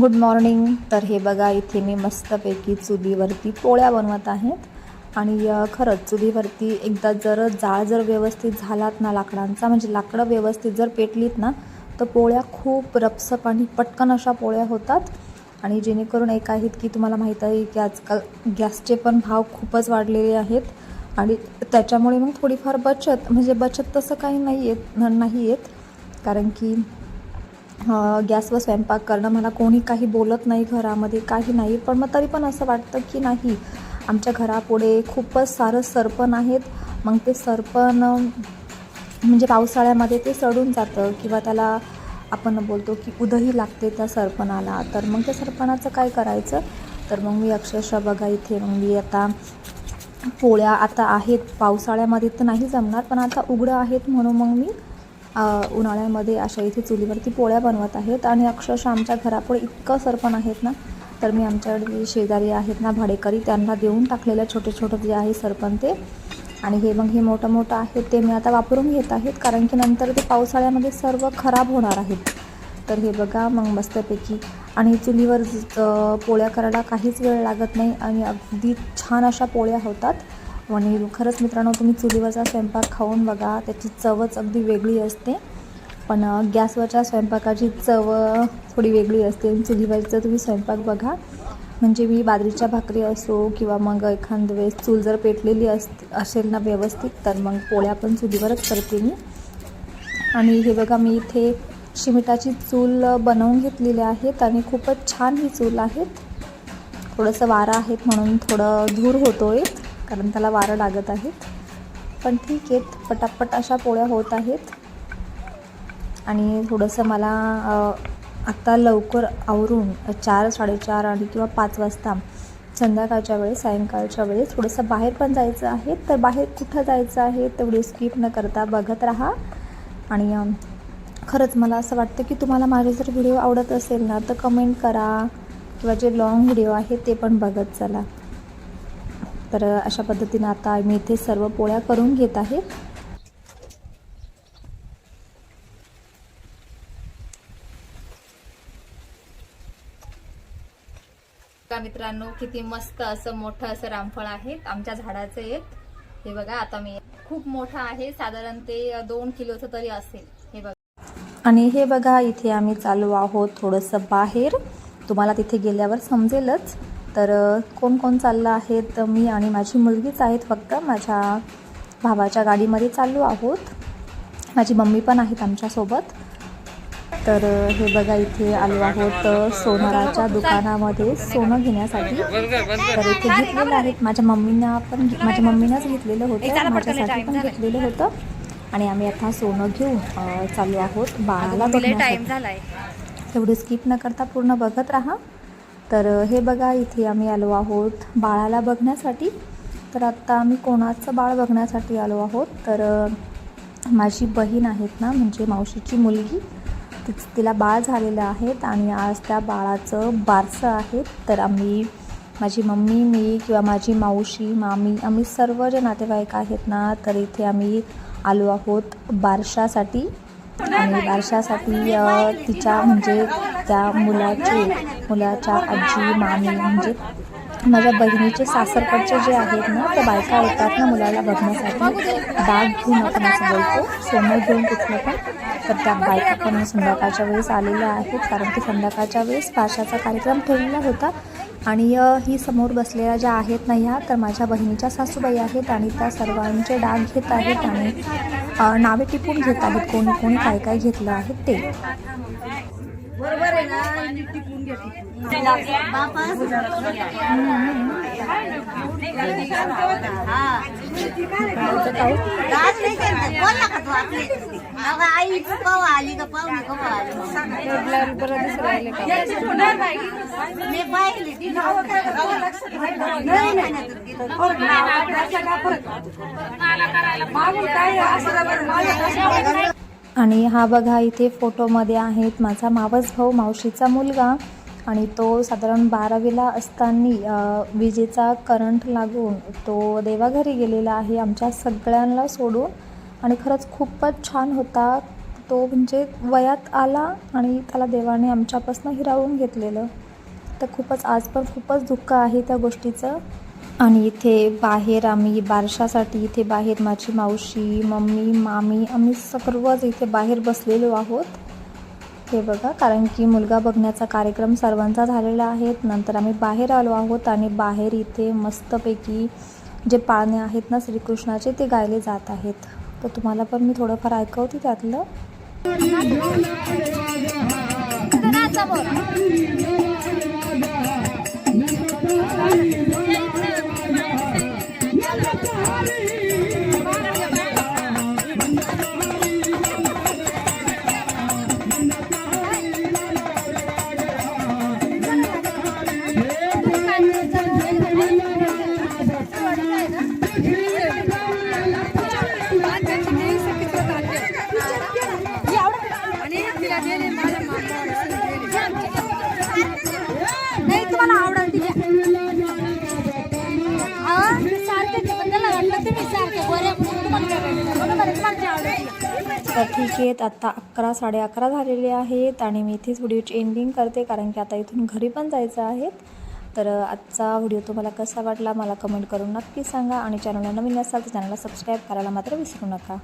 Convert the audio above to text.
Good morning तर हे बघा इथे मी मस्तपैकी चुलीवरती पोळ्या बनवत आहेत. आणि खरंच चुलीवरती एकदा जर जाळ जर व्यवस्थित झालात ना लाकडांचा म्हणजे लाकडं व्यवस्थित जर पेटलीत ना तर पोळ्या खूप रपसप आणि पटकन अशा पोळ्या होतात. आणि जेणेकरून एक आहेत की तुम्हाला माहीत आहे की आजकाल गॅसचे पण भाव खूपच वाढलेले आहेत. आणि त्याच्यामुळे मग थोडीफार बचत म्हणजे बचत तसं काही नाही येत नाही येत कारण की गॅसवर स्वयंपाक करणं मला कोणी काही बोलत नाही घरामध्ये काही नाही. पण मग तरी पण असं वाटतं की नाही आमच्या घरापुढे खूपच सारं सरपण आहेत. मग ते सरपण म्हणजे पावसाळ्यामध्ये ते सडून जातं किंवा त्याला आपण बोलतो की उदही लागते त्या सरपणाला. तर मग त्या सरपणाचं काय करायचं? तर मग मी अक्षरशः बघा इथे मग मी आता पोळ्या आता आहेत. पावसाळ्यामध्ये तर नाही जमणार पण आता उघडं आहेत म्हणून मग मी उन्हाळ्यामध्ये अशा इथे चुलीवरती पोळ्या बनवत आहेत आणि अक्षरशः आमच्या घरापुढे इतकं सरपण आहेत ना तर मी आमच्याकडे शेजारी आहेत ना भाडेकरी त्यांना देऊन टाकलेलं छोटे छोटं जे आहे सरपण ते. आणि हे मग हे मोठं मोठं आहे ते मी आता वापरून घेत आहेत कारण की नंतर ते पावसाळ्यामध्ये सर्व खराब होणार आहेत. तर हे बघा मग मस्तपैकी. आणि चुलीवर पोळ्या करायला काहीच वेळ लागत नाही आणि अगदी छान अशा पोळ्या होतात. आणि खरंच मित्रांनो तुम्ही चुलीवरचा स्वयंपाक खाऊन बघा त्याची चवच अगदी वेगळी असते. पण गॅसवरच्या स्वयंपाकाची चव थोडी वेगळी असते. चुलीवरचा तुम्ही स्वयंपाक बघा. म्हणजे मी बाजरीच्या भाकरी असो किंवा मग एखाद वेळेस चूल जर पेटलेली अस असेल ना व्यवस्थित तर मग पोळ्या पण चुलीवरच करते मी. आणि हे बघा मी इथे शिमिटाची चूल बनवून घेतलेली आहेत आणि खूपच छान ही चूल आहेत. थोडंसं वारा आहेत म्हणून थोडं धूर होतो आहे कारण त्याला वारं लागत आहेत पण ठीक आहेत पटापट अशा पोळ्या होत आहेत. आणि थोडंसं मला आत्ता लवकर आवरून चार साडेचार आणि किंवा पाच वाजता संध्याकाळच्या वेळेस सायंकाळच्या वेळेस थोडंसं बाहेर पण जायचं आहे. तर बाहेर कुठं जायचं आहे तेवढी स्किप न करता बघत राहा. आणि खरंच मला असं वाटतं की तुम्हाला माझे जर व्हिडिओ आवडत असेल ना तर कमेंट करा. किंवा जे लॉंग व्हिडिओ आहे ते पण बघत चला. तर अशा पद्धतीनं आता मी इथे सर्व पोळ्या करून घेत आहे. मित्रांनो किती मस्त असं मोठं असं रामफळ आहे आमच्या झाडाचं एक. हे बघा आता मी खूप मोठं आहे. साधारण ते दोन किलोचं तरी असेल. हे बघा. आणि हे बघा इथे आम्ही चालू आहोत थोडंसं बाहेर. तुम्हाला तिथे गेल्यावर समजेलच. तर कोण कोण चाललं आहे तर मी आणि माझी मुलगीच आहेत फक्त. माझ्या भावाच्या गाडीमध्ये चाललो आहोत. माझी मम्मी पण आहेत आमच्यासोबत. तर हे बघा इथे आलो आहोत सोनाराच्या दुकानामध्ये सोनं घेण्यासाठी. तर इथे घेतलेलं आहेत माझ्या मम्मीना पण माझ्या मम्मीनंच घेतलेलं होतं. माझ्यासाठी पण घेतलेलं होतं. आणि आम्ही आता सोनं घेऊन चालू आहोत. बाळाला बघण्यासाठी. स्किप न करता पूर्ण बघत राहा. तर हे बघा इथे आम्ही आलो आहोत बाळाला बघण्यासाठी. तर आत्ता आम्ही कोणाचं बाळ बघण्यासाठी आलो आहोत? तर माझी बहीण आहेत ना म्हणजे मावशीची मुलगी तिच तिला बाळ झालेलं आहेत आणि आज त्या बाळाचं बारसं आहे. तर आम्ही माझी मम्मी मी किंवा माझी मावशी मामी आम्ही सर्व जे नातेवाईक आहेत ना तर इथे आम्ही आलो आहोत बारशासाठी. आणि बारशासाठी तिच्या म्हणजे त्या मुलाचे मुलाच्या आजी मामी म्हणजे माझ्या बहिणीचे सासरकडचे जे आहेत ना त्या बायका येतात ना मुलाला बघण्यासाठी. डाग घेऊन आपण असं बोलतो. सोनं घेऊन कुठलं पण. तर त्या बायका पण संध्याकाळच्या वेळेस आलेल्या आहेत. कारण की संध्याकाळच्या वेळेस पाशाचा कार्यक्रम ठेवलेला होता. आणि ही समोर बसलेल्या ज्या आहेत ना ह्या तर माझ्या बहिणीच्या सासूबाई आहेत आणि त्या सर्वांचे डाग घेत आहेत आणि नावे टिपून घेत आहेत. कोणी कोणी काय काय घेतलं आहे ते. केलं बोलला का तू आपली? अगं आई आली का मी पाहिली. ती आणि हा बघा इथे फोटोमध्ये आहेत माझा मावस भाऊ मावशीचा मुलगा. आणि तो साधारण बारावीला असताना विजेचा करंट लागून तो देवाघरी गेलेला आहे आमच्या सगळ्यांना सोडून. आणि खरंच खूपच छान होता तो म्हणजे वयात आला आणि त्याला देवाने आमच्यापासून हिरावून घेतलेलं. तर खूपच आज पण खूपच दुःख आहे त्या गोष्टीचं. आणि इथे बाहेर आम्ही बारशासाठी इथे बाहेर माझी मावशी मम्मी मामी आम्ही सर्वच इथे बाहेर बसलेलो आहोत. हे बघा कारण की मुलगा बघण्याचा कार्यक्रम सर्वांचा झालेला आहे. नंतर आम्ही बाहेर आलो आहोत आणि बाहेर इथे मस्तपैकी जे पाळणे आहेत ना श्रीकृष्णाचे ते गायले जात आहेत. तर तुम्हाला पण मी थोडंफार ऐकवते त्यातलं. तर ठीक आहेत आत्ता अकरा साडे अकरा झालेले आहेत आणि मी इथेच व्हिडिओची एंडिंग करते कारण की आता इथून घरी पण जायचं आहे. तर आजचा व्हिडिओ तुम्हाला कसा वाटला मला कमेंट करून नक्की सांगा आणि चॅनलला नवीन असाल तर चॅनलला सबस्क्राईब करायला मात्र विसरू नका.